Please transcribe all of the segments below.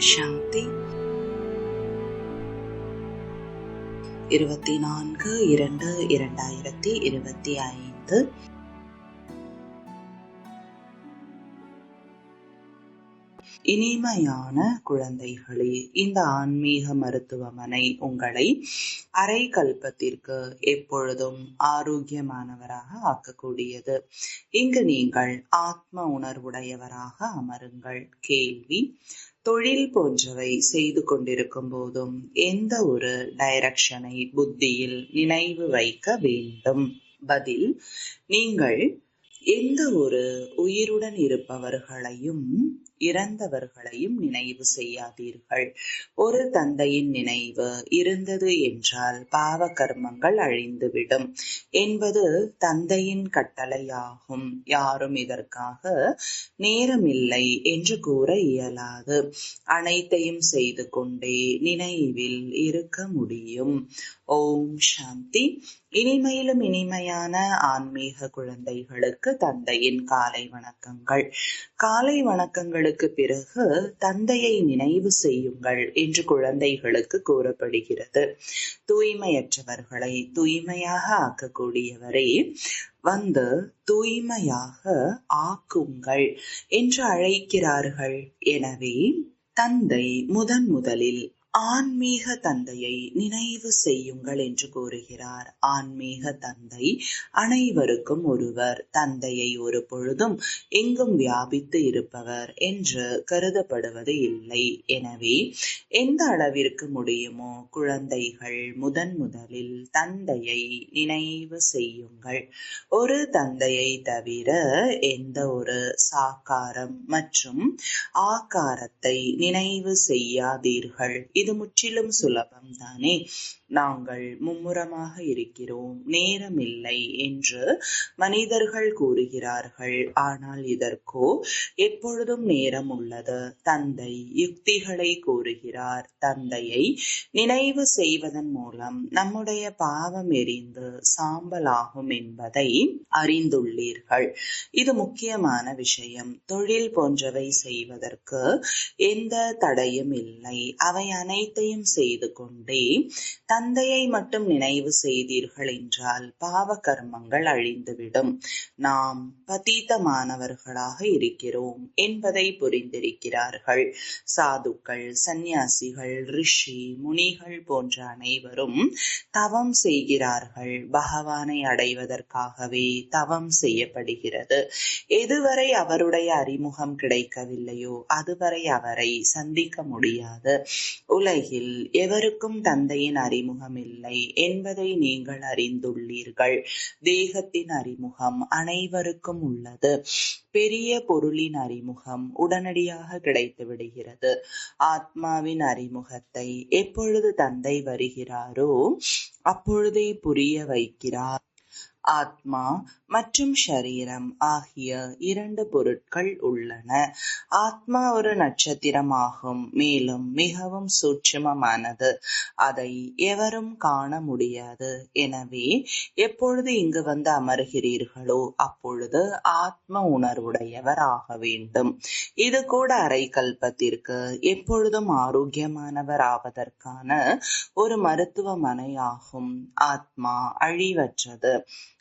சாந்தி. இருபத்தி நான்கு இரண்டு இரண்டாயிரத்தி இருபத்தி ஐந்து. இனிமையான குழந்தைகளே இந்த ஆன்மீக மருத்துவமனை உங்களை அரை கல்பத்திற்கு எப்பொழுதும் ஆரோக்கியமானவராக ஆக்கக்கூடியது. இங்கு நீங்கள் ஆத்ம உணர்வுடையவராக அமருங்கள். கேள்வி தொழில் போன்றவை செய்து கொண்டிருக்கும் போதும் எந்த ஒரு டைரக்ஷனை புத்தியில் நினைவு வைக்க வேண்டும்? பதில் நீங்கள் எந்த ஒரு உயிருடன் இருப்பவர்களையும் இறந்தவர்களையும் நினைவு செய்யாதீர்கள். ஒரு தந்தையின் நினைவு இருந்தது என்றால் பாவ கர்மங்கள் அழிந்துவிடும் என்பது தந்தையின் கட்டளையாகும். யாரும் இதற்காக நேரமில்லை என்று கூற இயலாது. அனைத்தையும் செய்து கொண்டே நினைவில் இருக்க முடியும். ஓம் சாந்தி. இனிமையிலும் இனிமையான ஆன்மீக குழந்தைகளுக்கு தந்தையின் காலை வணக்கங்கள். காலை வணக்கங்களுக்கு ஆண்டுகளுக்கு பிறகு தந்தையை நினைவு செய்யுங்கள் என்று குழந்தைகளுக்கு கூறப்படுகிறது. தூய்மையற்றவர்களை தூய்மையாக ஆக்கக்கூடியவரை வந்து தூய்மையாக ஆக்குங்கள் என்று அழைக்கிறார்கள். எனவே தந்தை முதன் முதலில் ஆன்மீக தந்தையை நினைவு செய்யுங்கள் என்று கூறுகிறார். ஆன்மீக தந்தை அனைவருக்கும் ஒருவர். தந்தையை ஒரு பொழுதும் எங்கும் வியாபித்து இருப்பவர் என்று கருதப்படுவது இல்லை. எனவே எந்த அளவிற்கு முடியுமோ குழந்தைகள் முதன் முதலில் தந்தையை நினைவு செய்யுங்கள். ஒரு தந்தையை தவிர எந்த ஒரு சாக்காரம் மற்றும் ஆக்காரத்தை நினைவு செய்யாதீர்கள். இது முற்றிலும் சுலபம் தானே நாங்கள் மும்முரமாக இருக்கிறோம் நேரமில்லை என்று மனிதர்கள் கூறுகிறார்கள். ஆனால் இதற்கோ எப்பொழுதும் நேரம் உள்ளது தந்தை யுக்திகளை கூறுகிறார். தந்தையை நினைவு செய்வதன் மூலம் நம்முடைய பாவம் எரிந்து சாம்பலாகும் என்பதை அறிந்துள்ளீர்கள். இது முக்கியமான விஷயம். தொழில் போன்றவை செய்வதற்கு எந்த தடையும் இல்லை. அவை அனைத்தையும் செய்து கொண்டே தந்தையை மட்டும் நினைவு செய்தீர்கள் என்றால் பாவ கர்மங்கள் அழிந்துவிடும். நாம் பதீதமானவர்களாக இருக்கிறோம் என்பதை புரிந்திருக்கிறார்கள். சாதுக்கள் சந்நியாசிகள் ரிஷி முனிகள் போன்ற அனைவரும் தவம் செய்கிறார்கள். பகவானை அடைவதற்காகவே தவம் செய்யப்படுகிறது. எதுவரை அவருடைய அறிமுகம் கிடைக்கவில்லையோ அதுவரை அவரை சந்திக்க முடியாது. உலகில் எவருக்கும் தந்தையின் அறிமுகம் இல்லை என்பதை நீங்கள் அறிந்துள்ளீர்கள். தேகத்தின் அறிமுகம் அனைவருக்கும் உள்ளது. பெரிய பொருளின் அறிமுகம் உடனடியாக கிடைத்து விடுகிறது. ஆத்மாவின் அறிமுகத்தை எப்பொழுது தந்தை வருகிறாரோ அப்பொழுதே புரிய வைக்கிறார். ஆத்மா மற்றும் ஷரீரம் ஆகிய இரண்டு பொருட்கள் உள்ளன. ஆத்மா ஒரு நட்சத்திரமாகும் மேலும் மிகவும் சூட்சுமமானது. அதை எவரும் காண முடியாது. எனவே எப்பொழுது இங்கு வந்து அமர்கிறீர்களோ அப்பொழுது ஆத்ம உணர்வுடையவர் ஆக வேண்டும். இது கூட அரை கல்பத்திற்கு எப்பொழுதும் ஆரோக்கியமானவர் ஆவதற்கான ஒரு மருத்துவமனை ஆகும் ஆத்மா அழிவற்றது.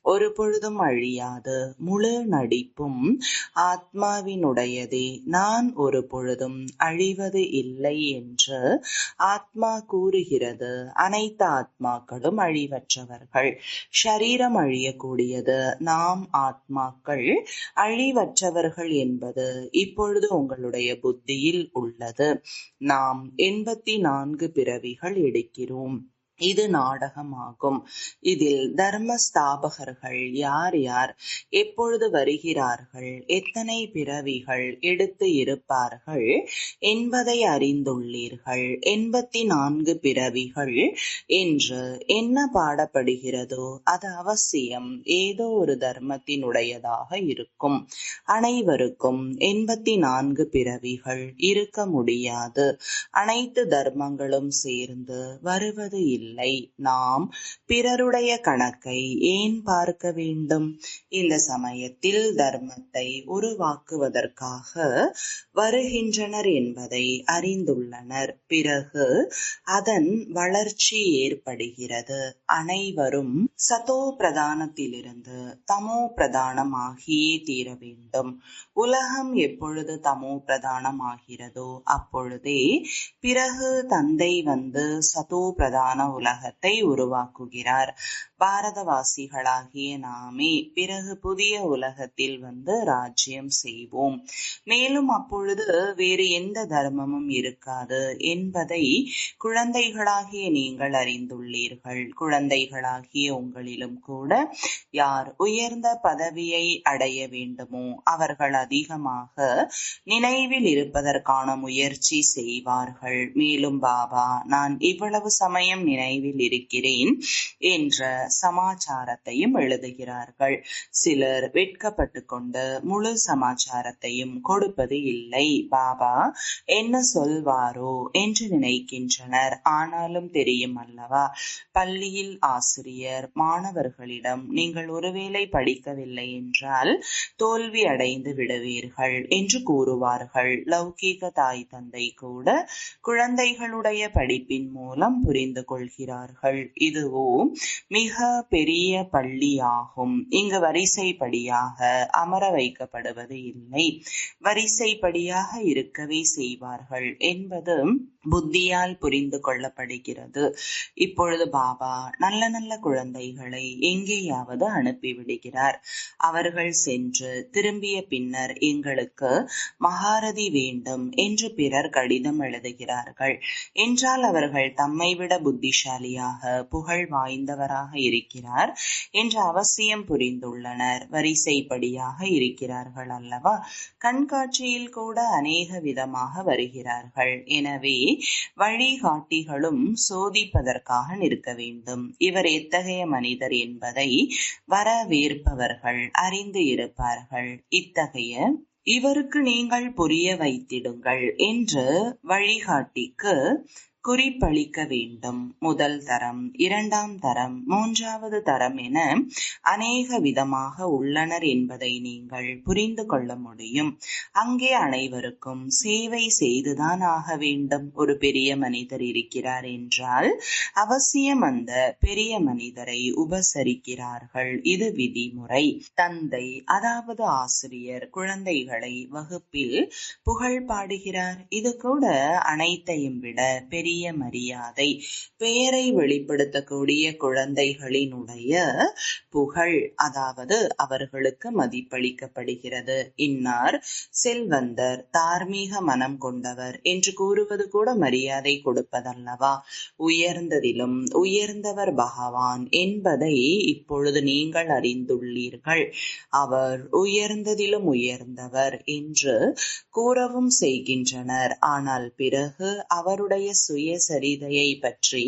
ஒரு பொழுதும் அழியாது முழு நடிப்பும் ஆத்மாவினுடையதே. நான் ஒரு பொழுதும் அழிவது இல்லை என்று ஆத்மா கூறுகிறது. அனைத்து ஆத்மாக்களும் அழிவற்றவர்கள். ஷரீரம் அழியக்கூடியது நாம் ஆத்மாக்கள். அழிவற்றவர்கள் என்பது இப்பொழுது உங்களுடைய புத்தியில் உள்ளது. நாம் எண்பத்தி நான்கு பிறவிகள் எடுக்கிறோம். இது நாடகமாகும். இதில் தர்ம ஸ்தாபகர்கள் யார் யார் எப்பொழுது வருகிறார்கள் எத்தனை பிறவிகள் எடுத்து இருப்பார்கள் என்பதை அறிந்துள்ளீர்கள். எண்பத்தி நான்கு பிறவிகள் என்று என்ன பாடப்படுகிறதோ அது அவசியம். ஏதோ ஒரு தர்மத்தினுடையதாக இருக்கும். அனைவருக்கும் எண்பத்தி நான்கு பிறவிகள் இருக்க முடியாது. அனைத்து தர்மங்களும் சேர்ந்து வருவது இல்லை. இல்லை. நாம் பிறருடைய கணக்கை ஏன் பார்க்க வேண்டும்? இந்த சமயத்தில் தர்மத்தை உருவாக்குவதற்காக வருகின்றனர் என்பதை அறிந்துள்ளனர். பிறகு அதன் வளர்ச்சி ஏற்படுகிறது. அனைவரும் சதோ பிரதானத்திலிருந்து தமோ பிரதானமாகியே தீர வேண்டும். உலகம் எப்பொழுது தமோ பிரதானமாகிறதோ அப்பொழுதே பிறகு தந்தை வந்து சதோ பிரதான உலகத்தை உருவாக்குகிறார். பாரதவாசிகளாகிய நாமே பிறகு புதிய உலகத்தில் வந்து ராஜ்யம் செய்வோம். மேலும் அப்பொழுது வேறு எந்த தர்மமும் இருக்காது என்பதை குழந்தைகளாகிய நீங்கள் அறிந்துள்ளீர்கள். குழந்தைகளாகிய உங்களிலும் கூட யார் உயர்ந்த பதவியை அடைய வேண்டுமோ அவர்கள் அதிகமாக நினைவில் இருப்பதற்கான முயற்சி செய்வார்கள். மேலும் பாபா நான் இவ்வளவு சமயம் நினை நினைவில் இருக்கிறேன் என்ற சமாச்சாரத்தையும் எழுதுகிறார்கள். சிலர் வெட்கப்பட்டு கொண்டு முழு சமாச்சாரத்தையும் கொடுப்பது இல்லை. பாபா என்ன சொல்வாரோ என்று நினைக்கின்றனர். ஆனாலும் தெரியும் அல்லவா பள்ளியில் ஆசிரியர் மாணவர்களிடம் நீங்கள் ஒருவேளை படிக்கவில்லை என்றால் தோல்வி அடைந்து விடுவீர்கள் என்று கூறுவார்கள். லௌகீக தாய் தந்தை கூட குழந்தைகளுடைய படிப்பின் மூலம் புரிந்து கொள் கொள்கிறார்கள் இதுவோ மிக பெரிய பள்ளியாகும். இங்கு வரிசைப்படியாக அமர வைக்கப்படுவது இல்லை. வரிசைப்படியாக இருக்கவே செய்வார்கள் என்பது புத்தியால் புரிந்து கொள்ளப்படுகிறது. இப்பொழுது பாபா நல்ல நல்ல குழந்தைகளை எங்கேயாவது அனுப்பிவிடுகிறார். அவர்கள் சென்று திரும்பிய பின்னர் எங்களுக்கு மகாரதி வேண்டும் என்று பிறர் கடிதம் எழுதுகிறார்கள். என்றால் அவர்கள் தம்மை விட புத்திசாலியாக புகழ் வாய்ந்தவராக இருக்கிறார் என்ற அவசியம் புரிந்துள்ளனர். வரிசைப்படியாக இருக்கிறார்கள் அல்லவா? கண்காட்சியில் கூட அநேக விதமாக வருகிறார்கள். எனவே வழிகாட்டிகளும் சோதிப்பதற்காக நிற்க வேண்டும். இவர் எத்தகைய மனிதர் என்பதை வரவேற்பவர்கள் அறிந்து இருப்பார்கள். இத்தகைய இவருக்கு நீங்கள் புரிய வைத்திடுங்கள் என்று வழிகாட்டிக்கு குறிப்பளிக்க வேண்டும். முதல் தரம் இரண்டாம் தரம் மூன்றாவது தரம் என அநேக விதமாக உள்ளனர் என்பதை நீங்கள் புரிந்து கொள்ள முடியும். அங்கே அனைவருக்கும் சேவை செய்துதான் ஆக வேண்டும். ஒரு பெரிய மனிதர் இருக்கிறார் என்றால் அவசியம் அந்த பெரிய மனிதரை உபசரிக்கிறார்கள். இது விதிமுறை. தந்தை அதாவது ஆசிரியர் குழந்தைகளை வகுப்பில் புகழ் பாடுகிறார். இது கூட அனைத்தையும் விட பெரிய பெரிய மரியாதை பெயரை வெளிப்படுத்தக்கூடிய குழந்தைகளினுடைய புகழ் அதாவது அவர்களுக்கு மதிப்பளிக்கப்படுகிறது. இன்னார் செல்வந்தர் தார்மீக மனம் கொண்டவர் என்று கூறுவது கூட மரியாதை கொடுப்பதல்லவா? உயர்ந்ததிலும் உயர்ந்தவர் பகவான் என்பதை இப்பொழுது நீங்கள் அறிந்துள்ளீர்கள். அவர் உயர்ந்ததிலும் உயர்ந்தவர் என்று கூறவும் செய்கின்றனர். ஆனால் பிறகு அவருடைய சுய சுயசரிதையை பற்றி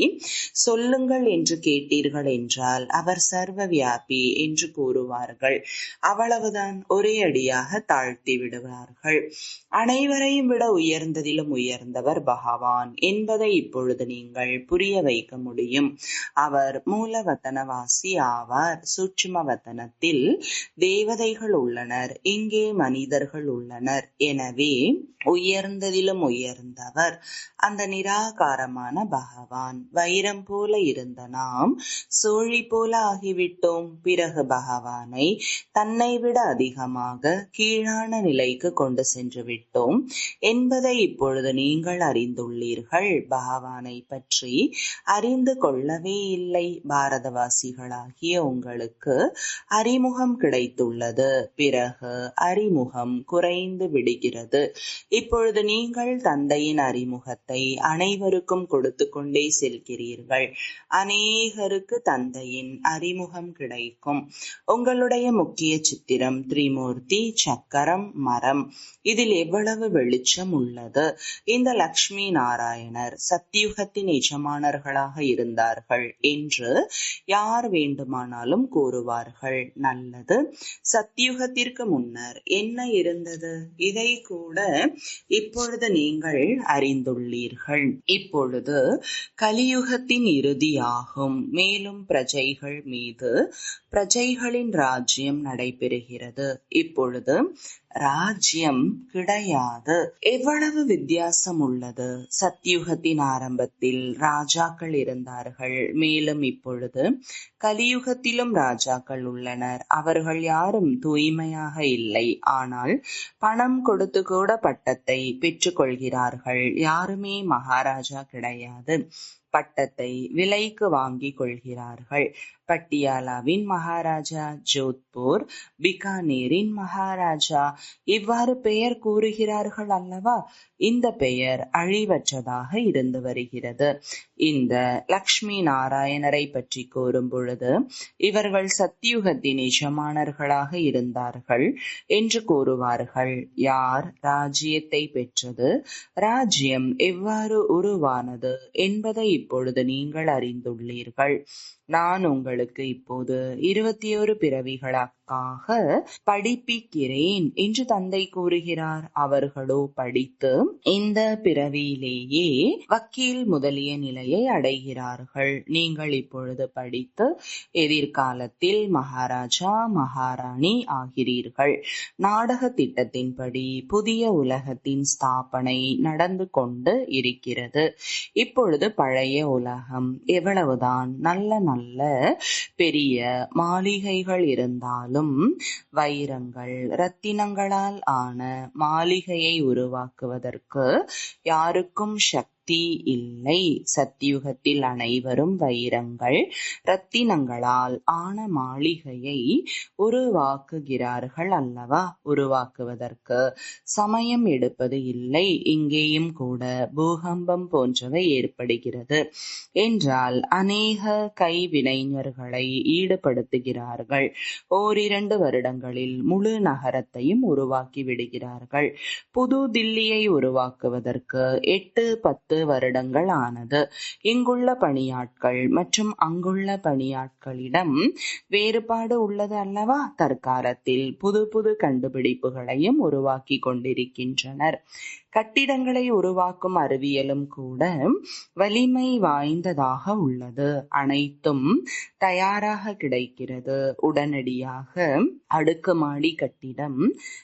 சொல்லுங்கள் என்று கேட்டீர்கள் என்றால் அவர் சர்வ வியாபி என்று கூறுவார்கள். அவ்வளவுதான் ஒரே அடியாக தாழ்த்தி விடுவார்கள். அனைவரையும் விட உயர்ந்ததிலும் உயர்ந்தவர் பகவான் என்பதை இப்பொழுது நீங்கள் புரிய வைக்க முடியும். அவர் மூலவத்தனவாசி ஆவார். சூட்சும வத்தனத்தில் தேவதைகள் உள்ளனர். இங்கே மனிதர்கள் உள்ளனர். எனவே உயர்ந்ததிலும் உயர்ந்தவர். அந்த நிராகாரமான பகவான். வைரம் போல இருந்த நாம் சோழி போல ஆகிவிட்டோம் பிறகு பகவானை தன்னை விட அதிகமாக கீழான நிலைக்கு கொண்டு சென்று விட்டோம். என்பதை இப்பொழுது நீங்கள் அறிந்துள்ளீர்கள். பகவானை பற்றி அறிந்து கொள்ளவே இல்லை. பாரதவாசிகளாகிய உங்களுக்கு அறிமுகம் கிடைத்துள்ளது. பிறகு அறிமுகம் குறைந்து விடுகிறது. இப்பொழுது நீங்கள் தந்தையின் அறிமுகத்தை அனைவரும் அனைவருக்கும் கொடுத்து கொண்டே செல்கிறீர்கள். அநேகருக்கு தந்தையின் அறிமுகம் கிடைக்கும். உங்களுடைய முக்கிய சித்திரம் திரிமூர்த்தி சக்கரம் மரம் இதில் எவ்வளவு வெளிச்சம் உள்ளது? இந்த லக்ஷ்மி நாராயணர் சத்தியுகத்தின் எஜமானர்களாக இருந்தார்கள் என்று யார் வேண்டுமானாலும் கூறுவார்கள். நல்லது. சத்தியுகத்திற்கு முன்னர் என்ன இருந்தது? இதை கூட இப்பொழுது நீங்கள் அறிந்துள்ளீர்கள். இப்பொழுது கலியுகத்தின் இறுதியாகும். மேலும் பிரஜைகள் மீது பிரஜைகளின் ராஜ்யம் நடைபெறுகிறது. இப்பொழுது ராஜ்யம் கிடையாது எவ்வளவு வித்தியாசம் உள்ளது சத்யுகத்தின் ஆரம்பத்தில் ராஜாக்கள் இருந்தார்கள் மேலும் இப்பொழுது கலியுகத்திலும் ராஜாக்கள் உள்ளனர் அவர்கள் யாரும் தூய்மையாக இல்லை ஆனால் பணம் கொடுத்து கூட பட்டத்தை பெற்றுக்கொள்கிறார்கள் யாருமே மகாராஜா கிடையாது பட்டத்தை விலைக்கு வாங்கிக் கொள்கிறார்கள். பட்டியாலாவின் மகாராஜா ஜோத்பூர் பிகானேரின் மகாராஜா. இவ்வாறு பெயர் கூறுகிறார்கள் அல்லவா? இந்த பெயர் அழிவற்றதாக இருந்து வருகிறது. இந்த லக்ஷ்மி நாராயணரை பற்றி கூறும் பொழுது இவர்கள் சத்தியுகத்தின் எஜமானர்களாக இருந்தார்கள் என்று கூறுவார்கள். யார்? ராஜ்யத்தை பெற்றது. ராஜ்யம் எவ்வாறு உருவானது என்பதை இப்பொழுது நீங்கள் அறிந்துள்ளீர்கள். நான் உங்களுக்கு இப்போது இருபத்தி ஒரு பிறவிகளுக்காக படிப்பிக்கிறேன் என்று தந்தை கூறுகிறார். அவர்களோ படித்து இந்த பிறவியிலேயே வக்கீல் முதலிய நிலையை அடைகிறார்கள். நீங்கள் இப்பொழுது படித்து எதிர்காலத்தில் மகாராஜா மகாராணி ஆகிறீர்கள். நாடக திட்டத்தின்படி புதிய உலகத்தின் ஸ்தாபனை நடந்து கொண்டு இருக்கிறது. இப்பொழுது பழைய உலகம் எவ்வளவுதான் நல்ல நல்ல பெரிய மாளிகைகள் இருந்தாலும் வைரங்கள் ரத்தினங்களால் ஆன மாளிகையை உருவாக்குவதற்கு யாருக்கும் சக்தி சக்தி இல்லை. சத்தியுகத்தில் அனைவரும் வைரங்கள். ரத்தினங்களால் ஆன மாளிகையை உருவாக்குகிறார்கள் அல்லவா? உருவாக்குவதற்கு சமயம் எடுப்பது இல்லை. இங்கேயும் கூட பூகம்பம் போன்றவை ஏற்படுகிறது என்றால் அநேக கைவினைஞர்களை ஈடுபடுத்துகிறார்கள். ஓரிரண்டு வருடங்களில் முழு நகரத்தையும் உருவாக்கி விடுகிறார்கள். புது தில்லியை உருவாக்குவதற்கு எட்டு பத்து வருடங்கள் ஆனது. இங்குள்ள பணியாட்கள் மற்றும் அங்குள்ள பணியாட்களிடம் வேறுபாடு உள்ளது அல்லவா? தற்காலத்தில் புது புது கண்டுபிடிப்புகளையும் உருவாக்கி கொண்டிருக்கின்றனர். கட்டிடங்களை உருவாக்கும் அறிவியலும் கூட வலிமை வாய்ந்ததாக உள்ளது. அனைத்தும் தயாராக கிடைக்கிறது. உடனடியாக அடுக்குமாடி கட்டிடம்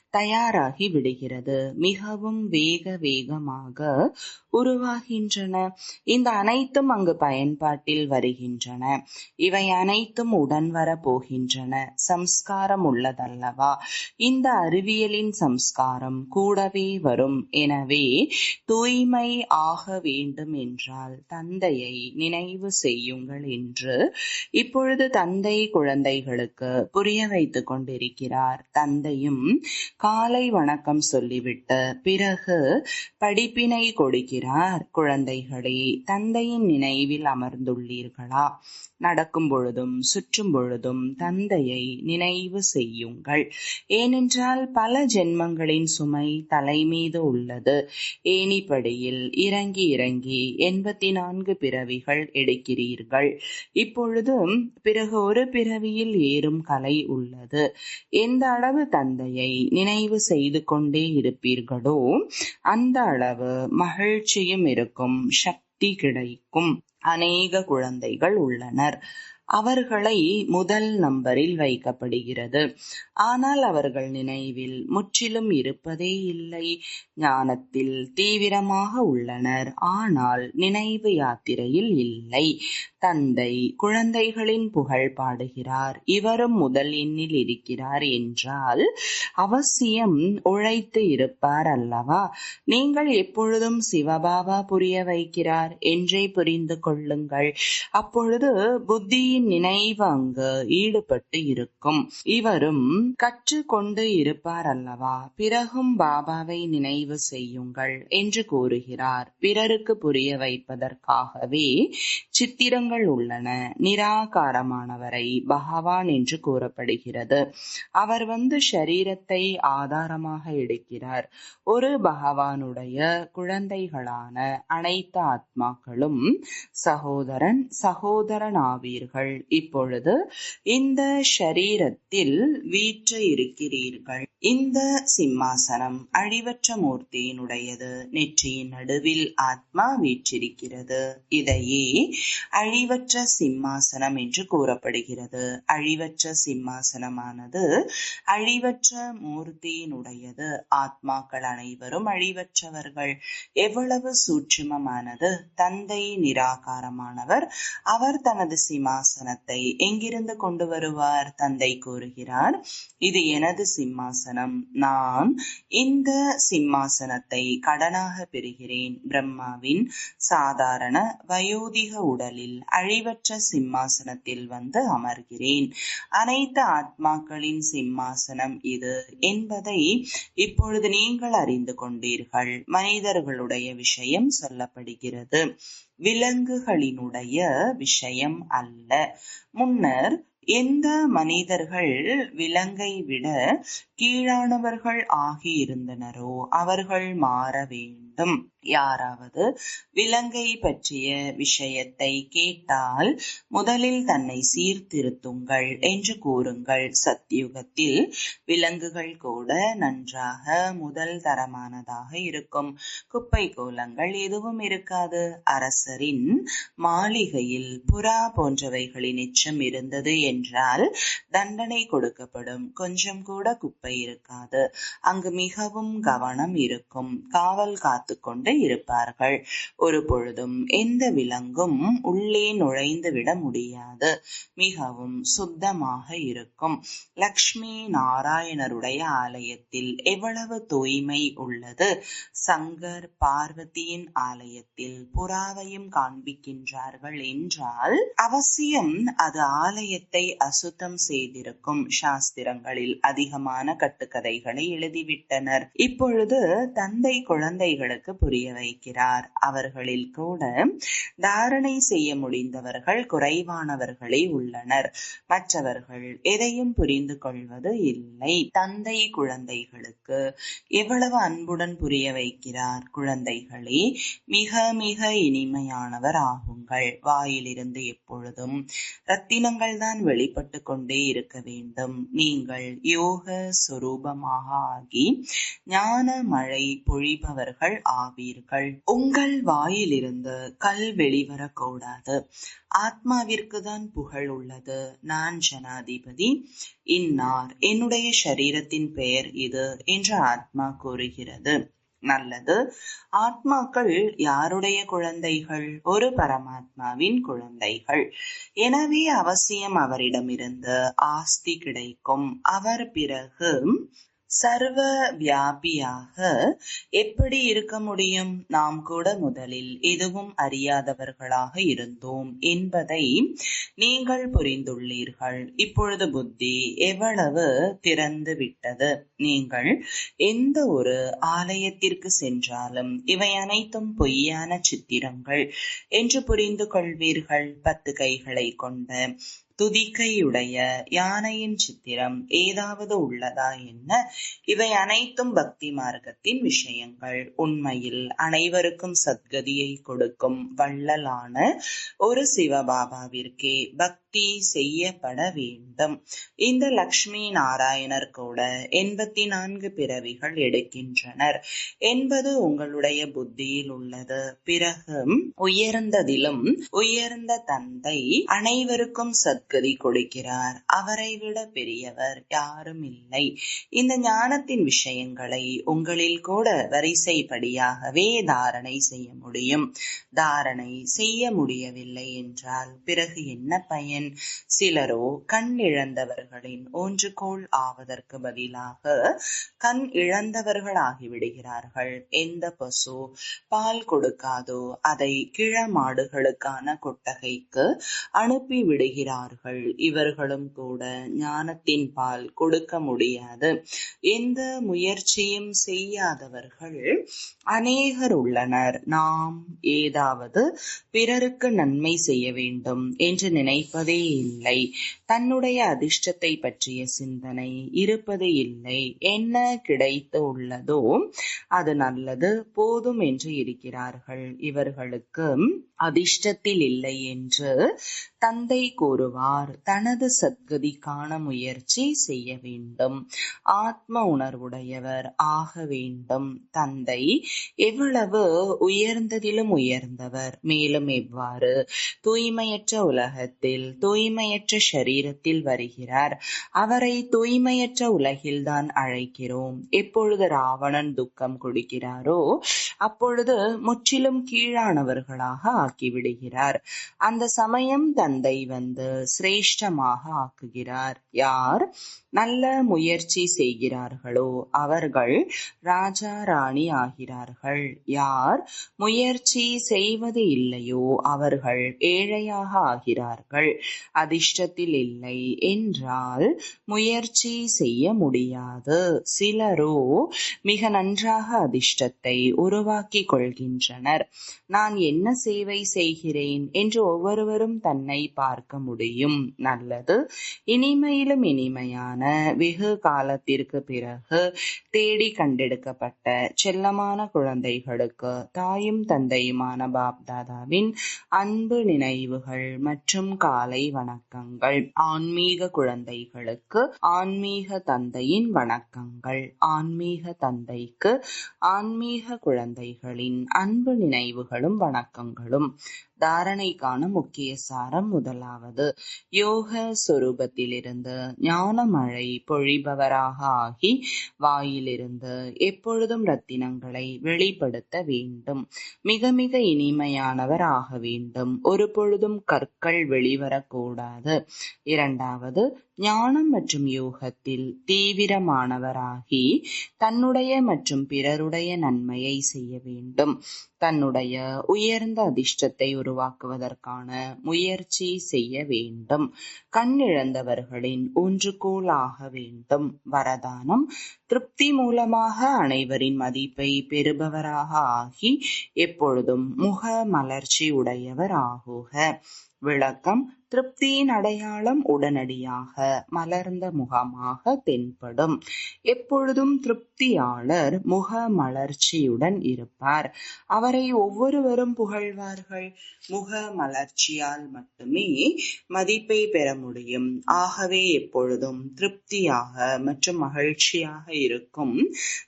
தயாராகி விடுகிறது. மிகவும் வேக வேகமாக உருவாகின்றன. இந்த அனைத்தும் அங்கு பயன்பாட்டில் வருகின்றன. இவை அனைத்தும் உடன் வர போகின்றன சம்ஸ்காரம் உள்ளதல்லவா? இந்த அறிவியலின் சம்ஸ்காரம் கூடவே வரும் என எனவே தூய்மை ஆக வேண்டும் என்றால் தந்தையை நினைவு செய்யுங்கள் என்று இப்பொழுது தந்தை குழந்தைகளுக்கு புரிய வைத்துக் கொண்டிருக்கிறார். தந்தையும் காலை வணக்கம் சொல்லிவிட்டு பிறகு படிப்பினை கொடுக்கிறார். குழந்தைகளே தந்தையின் நினைவில் அமர்ந்துள்ளீர்களா? நடக்கும் பொழுதும் சுற்றும் பொழுதும் தந்தையை நினைவு செய்யுங்கள். ஏனென்றால் பல ஜென்மங்களின் சுமை தலை மீது உள்ளது. ஏணிப்படியில் இறங்கி இறங்கி எண்பத்தி நான்கு பிறவிகள் எடுக்கிறீர்கள். இப்பொழுதும் பிறகு ஒரு பிறவியில் ஏறும் கலை உள்ளது. எந்த அளவு தந்தையை நினைவு செய்து கொண்டே இருப்பீர்களோ அந்த அளவு மகிழ்ச்சியும் இருக்கும் சக்தி கிடைக்கும். அநேக குழந்தைகள் உள்ளனர். அவர்களை முதல் நம்பரில் வைக்கப்படுகிறது. ஆனால் அவர்கள் நினைவில் முற்றிலும் இருப்பதே இல்லை. ஞானத்தில் தீவிரமாக உள்ளனர். ஆனால் நினைவு யாத்திரையில் இல்லை. தந்தை குழந்தைகளின் புகழ் பாடுகிறார். இவரும் முதல் எண்ணில் இருக்கிறார் என்றால் அவசியம் உழைத்து இருப்பார் அல்லவா? நீங்கள் எப்பொழுதும் சிவபாபா புரிய வைக்கிறார் என்றே புரிந்து கொள்ளுங்கள். அப்பொழுது புத்தியின் நினைவு அங்கு ஈடுபட்டு இருக்கும். இவரும் கற்றுக்கொண்டு இருப்பார் அல்லவா பிறகும் பாபாவை நினைவு செய்யுங்கள் என்று கூறுகிறார். பிறருக்கு புரிய வைப்பதற்காகவே சித்திரங்கள் உள்ளன. நிராகாரமானவரை பகவான் என்று கூறப்படுகிறது. அவர் வந்து ஷரீரத்தை ஆதாரமாக எடுக்கிறார். ஒரு பகவானுடைய குழந்தைகளான அனைத்து ஆத்மாக்களும் சகோதரன் சகோதரன் ஆவீர்கள் இப்பொழுது இந்த ஷரீரத்தில் வீற்று இருக்கிறீர்கள் இந்த சிம்மாசனம் அழிவற்ற மூர்த்தியினுடையது. நெற்றியின் நடுவில் ஆத்மா வீற்றிருக்கிறது. இதையே அழிவற்ற சிம்மாசனம் என்று கூறப்படுகிறது. அழிவற்ற சிம்மாசனமானது அழிவற்ற மூர்த்தியினுடையது. ஆத்மாக்கள் அனைவரும் அழிவற்றவர்கள். எவ்வளவு சூட்சுமமானது. தந்தை நிராகாரமானவர். அவர் தனது சிம்மாசனத்தை எங்கிருந்து கொண்டு வருவார்? தந்தை கூறுகிறார் இது எனது சிம்மாசனம். நான் இந்த சிம்மாசனத்தை கடனாக பெறுகிறேன். பிரம்மாவின் சாதாரண வயோதிக உடலில் அழிவற்ற சிம்மாசனத்தில் வந்து அமர்கிறேன். அனைத்து ஆத்மாக்களின் சிம்மாசனம் இது என்பதை இப்பொழுது நீங்கள் அறிந்து கொண்டீர்கள். மனிதர்களுடைய விஷயம் சொல்லப்படுகிறது. விலங்குகளினுடைய விஷயம் அல்ல. முன்னர் எந்த மனிதர்கள் விலங்கை விட கீழானவர்கள் ஆகியிருந்தனரோ அவர்கள் மாற வேண்டும். யாராவது விலங்கை பற்றிய விஷயத்தை கேட்டால் முதலில் தன்னை சீர்திருத்துங்கள் என்று கூறுங்கள். சத்தியுகத்தில் விலங்குகள் கூட நன்றாக முதல் தரமானதாக இருக்கும். குப்பை கோலங்கள் எதுவும் இருக்காது. அரசரின் மாளிகையில் புறா போன்றவைகளின் எச்சம் இருந்தது என்றால் தண்டனை கொடுக்கப்படும். கொஞ்சம் கூட குப்பை இருக்காது. அங்கு மிகவும் கவனம் இருக்கும். காவல் காத்து கொண்டு இருப்பார்கள். ஒரு பொழுதும் எந்த விலங்கும் உள்ளே நுழைந்து விட முடியாது. மிகவும் சுத்தமாக இருக்கும். லக்ஷ்மி நாராயணருடைய ஆலயத்தில் எவ்வளவு தூய்மை உள்ளது? சங்கர் பார்வதியின் ஆலயத்தில் புறாவையும் காண்பிக்கின்றார்கள் என்றால் அவசியம் அது ஆலயத்தை அசுத்தம் செய்திருக்கும். சாஸ்திரங்களில் அதிகமான கட்டுக்கதைகளை எழுதிவிட்டனர். இப்பொழுது தந்தை குழந்தைகளுக்கு புரிய வைக்கிறார். அவர்களில் கூட தாரணை செய்ய முடிந்தவர்கள் குறைவானவர்களே உள்ளனர். மற்றவர்கள் எதையும் புரிந்து கொள்வது இல்லை. தந்தை குழந்தைகளுக்கு எவ்வளவு அன்புடன் புரிய வைக்கிறார் குழந்தைகளே மிக மிக இனிமையானவர் ஆகுங்கள். வாயிலிருந்து எப்பொழுதும் ரத்தினங்கள் தான் வெளிப்பட்டு கொண்டே இருக்க வேண்டும். நீங்கள் யோக சுரூபமாக ஆகி ஞான மழை பொழிபவர்கள் ஆவீர்கள். உங்கள் வாயிலிருந்து கல் வெளிவரக்கூடாது ஆத்மாவிற்கு தான் புகழ் உள்ளது. நான் ஜனாதிபதி. இன்னார் என்னுடைய சரீரத்தின் பெயர் இது என்று ஆத்மா கூறுகிறது. நல்லது. ஆத்மாக்கள் யாருடைய குழந்தைகள்? ஒரு பரமாத்மாவின் குழந்தைகள். எனவே அவசியம் அவரிடமிருந்து ஆஸ்தி கிடைக்கும். அவர் பிறகு சர்வ வியாபியாக எப்படி இருக்க முடியும்? நாம் கூட முதலில் எதுவும் அறியாதவர்களாக இருந்தோம் என்பதை நீங்கள் புரிந்துள்ளீர்கள். இப்பொழுது புத்தி எவ்வளவு திறந்து விட்டது? நீங்கள் எந்த ஒரு ஆலயத்திற்கு சென்றாலும் இவை அனைத்தும் பொய்யான சித்திரங்கள் என்று புரிந்து கொள்வீர்கள். பத்து கைகளை கொண்ட துதிக்கையுடைய யானையின் சித்திரம் ஏதாவது உள்ளதா என்ன? இவை அனைத்தும் பக்தி மார்க்கத்தின் விஷயங்கள். உண்மையில் அனைவருக்கும் சத்கதியை கொடுக்கும் வள்ளலான ஒரு சிவபாபாவிற்கே பக்தி செய்யப்பட வேண்டும். இந்த லக்ஷ்மி நாராயணர் கூட எண்பத்தி நான்கு பிறவிகள் எடுக்கின்றனர். என்பது உங்களுடைய புத்தியில் உள்ளது. பிறகு உயர்ந்ததிலும் உயர்ந்த தந்தை அனைவருக்கும் சத் சத்கதி கொடுக்கிறார். அவரை விட பெரியவர் யாரும் இல்லை. இந்த ஞானத்தின் விஷயங்களை உங்களில் கூட வரிசைப்படியாகவே தாரணை செய்ய முடியும். தாரணை செய்ய முடியவில்லை என்றால் பிறகு என்ன பயன்? சிலரோ கண் இழந்தவர்களின் ஒன்றுகோள் ஆவதற்கு பதிலாக கண் இழந்தவர்கள் ஆகிவிடுகிறார்கள் எந்த பசு? பால் கொடுக்காதோ அதை கிழமாடுகளுக்கான கொட்டகைக்கு அனுப்பி விடுகிறார்கள் இவர்களும் கூட ஞானத்தின் பால் கொடுக்க முடியாது. எந்த முயற்சியும் செய்யாதவர்கள் அநேகர் உள்ளனர். நாம் ஏதாவது பிறருக்கு நன்மை செய்ய வேண்டும் என்று நினைப்பதே இல்லை. தன்னுடைய அதிர்ஷ்டத்தை பற்றிய சிந்தனை இருப்பது இல்லை. என்ன கிடைத்து உள்ளதோ அது நல்லது போதும் என்று இருக்கிறார்கள். இவர்களுக்கு அதிர்ஷ்டத்தில் இல்லை என்று தந்தை கூறுவார். தனது சத்கதி காண முயற்சி செய்ய வேண்டும். ஆத்ம உணர்வுடையவர் ஆக வேண்டும். தந்தை எவ்வளவு உயர்ந்ததிலும் உயர்ந்தவர். மேலும் எவ்வாறு தூய்மையற்ற உலகத்தில் தூய்மையற்ற சரீரத்தில் வருகிறார். அவரை தூய்மையற்ற உலகில்தான் அழைக்கிறோம். எப்பொழுது ராவணன் துக்கம் கொடுக்கிறாரோ அப்பொழுது முற்றிலும் கீழானவர்களாக ஆக்கிவிடுகிறார். அந்த சமயம் தந்தை வந்து சிரேஷ்டமாக ஆக்குகிறார். யார்? நல்ல முயற்சி செய்கிறார்களோ அவர்கள் ராஜா ராணி ஆகிறார்கள். யார்? முயற்சி செய்வது இல்லையோ? அவர்கள் ஏழையாக ஆகிறார்கள். அதிர்ஷ்டத்தில் இல்லை என்றால் முயற்சி செய்ய முடியாது. சிலரோ மிக நன்றாக அதிர்ஷ்டத்தை உருவாக்கி கொள்கின்றனர். நான் என்ன சேவை செய்கிறேன் என்று ஒவ்வொருவரும் தன்னை பார்க்க முடியும். நல்லது. இனிமையிலும் இனிமையான வெகு காலத்திற்கு பிறகு தேடி கண்டெடுக்கப்பட்ட செல்லமான குழந்தைகளுக்கு தாயும் தந்தையுமான பாப்தாதாவின் அன்பு நினைவுகள் மற்றும் காலை வணக்கங்கள். ஆன்மீக குழந்தைகளுக்கு ஆன்மீக தந்தையின் வணக்கங்கள். ஆன்மீக தந்தைக்கு ஆன்மீக குழந்தைகளின் அன்பு நினைவுகளும் வணக்கங்களும். தாரணைக்கான முக்கிய சாரம் முதலாவது. யோக சொரூபத்திலிருந்து ஞான மழை பொழிபவராக ஆகி வாயிலிருந்து எப்பொழுதும் ரத்தினங்களை வெளிப்படுத்த வேண்டும். மிக மிக இனிமையானவர் ஆக வேண்டும். ஒரு பொழுதும் கற்கள் வெளிவரக்கூடாது. இரண்டாவது ஞானம் மற்றும் யோகத்தில் தீவிரமானவராகி தன்னுடைய மற்றும் பிறருடைய நன்மையை செய்ய வேண்டும். தன்னுடைய உயர்ந்த அதிர்ஷ்டத்தை உருவாக்குவதற்கான முயற்சி செய்ய வேண்டும். கண்ணிழந்தவர்களின் ஊன்றுகோல் ஆக வேண்டும். வரதானம் திருப்தி மூலமாக அனைவரின் மதிப்பை பெறுபவராக ஆகி எப்பொழுதும் முக மலர்ச்சி உடையவர் ஆகுக விளக்கம் திருப்தியின் அடையாளம் உடனடியாக மலர்ந்த முகமாக தென்படும். எப்பொழுதும் திருப்தி முகமலர்ச்சியுடன் இருப்பார். அவரை ஒவ்வொருவரும் புகழ்வார்கள். முக மலர்ச்சியால் மட்டுமே மதிப்பை பெற முடியும். ஆகவே எப்பொழுதும் திருப்தியாக மற்றும் மகிழ்ச்சியாக இருக்கும்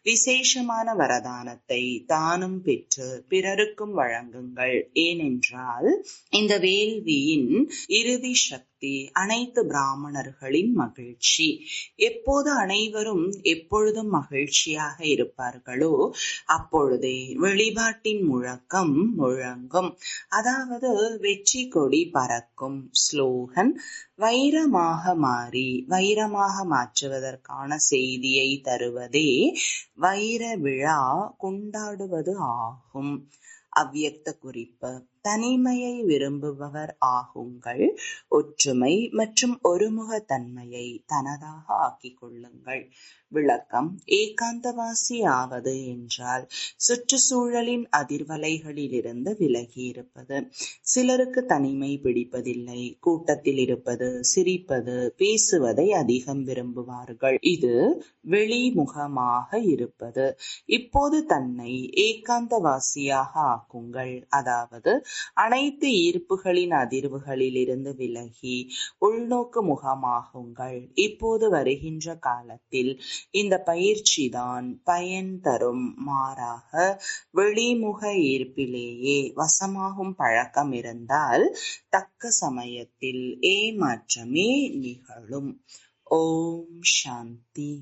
விசேஷமான வரதானத்தை தானும் பெற்று பிறருக்கும் வழங்குங்கள். ஏனென்றால் இந்த வேள்வியின் இறுதி சக்தி அனைத்து பிராமணர்களின் மகிழ்ச்சி. எப்போது அனைவரும் எப்பொழுதும் மகிழ்ச்சியாக இருப்பார்களோ அப்பொழுதே வெளிப்பாட்டின் முழக்கம் முழங்கும். அதாவது வெற்றி கொடி பறக்கும் ஸ்லோகன் வைரமாக மாறி வைரமாக மாற்றுவதற்கான செய்தியை தருவதே வைர விழா கொண்டாடுவது ஆகும். அவ்வியக்த குறிப்பு தனிமையை விரும்புபவர் ஆகுங்கள். ஒற்றுமை மற்றும் ஒருமுகத்தன்மையை தனதாக ஆக்கிக் கொள்ளுங்கள் விளக்கம் ஏகாந்தவாசி ஆவது என்றால் சுற்றுச்சூழலின் அதிர்வலைகளிலிருந்து விலகி இருப்பது சிலருக்கு தனிமை பிடிப்பதில்லை கூட்டத்தில் இருப்பது சிரிப்பது பேசுவதை அதிகம் விரும்புவார்கள். இது வெளிமுகமாக இருப்பது. இப்போது தன்னை ஏகாந்தவாசியாக ஆக்குங்கள். அதாவது அனைத்து ஈர்ப்புகளின் அதிர்வுகளில் இருந்து விலகி உள்நோக்கு முகமாகுங்கள். இப்போது வருகின்ற காலத்தில் இந்த பயிற்சிதான் பயன் தரும் மாறாக வெளிமுக ஈர்ப்பிலேயே வசமாகும் பழக்கம் இருந்தால் தக்க சமயத்தில் ஏமாற்றமே நிகழும். ஓம் சாந்தி.